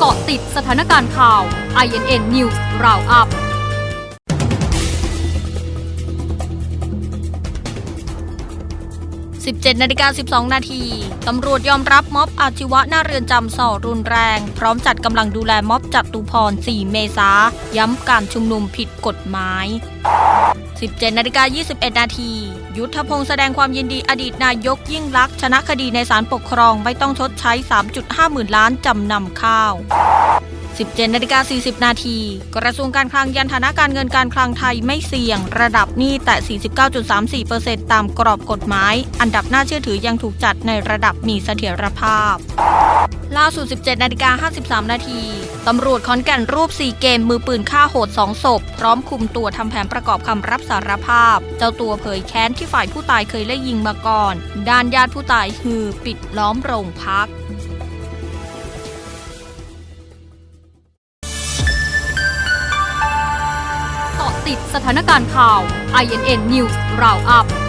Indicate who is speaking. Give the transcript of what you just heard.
Speaker 1: เกาะติดสถานการณ์ข่าว INN News Roundup 17นาฬิกา12 นาที ตำรวจยอมรับม็อบอาชีวะหน้าเรือนจำส่อรุนแรง พร้อมจัดกำลังดูแลม็อบจัตุพร 4 เมษา ย้ำการชุมนุมผิดกฎหมาย 17นาฬิกา21 นาที ยุทธพงศ์แสดงความยินดีอดีตนายกยิ่งลักษณ์ชนะคดีในศาลปกครองไม่ต้องชดใช้ 3.5 หมื่นล้านจำนำข้าว 17นาฬิกา40 นาที กระทรวงการคลังยันฐานะการเงินการคลังไทยไม่เสี่ยง ระดับหนี้แต่ 49.34%ตามกรอบกฎหมาย อันดับน่าเชื่อถือยังถูกจัดในระดับมีเสถียรภาพ ล่าสุด 17 นาฬิกา 53 นาที ตำรวจขอนแก่นรูป 4 เกมมือปืนฆ่าโหด 2 ศพ พร้อมคุมตัวทำแผนประกอบคำรับสารภาพ เจ้าตัวเผยแค้นที่ฝ่ายผู้ตายเคยไล่ยิงมาก่อน ด้านญาติผู้ตายฮือปิดล้อมโรงพักติดสถานการณ์ข่าว INN News Roundup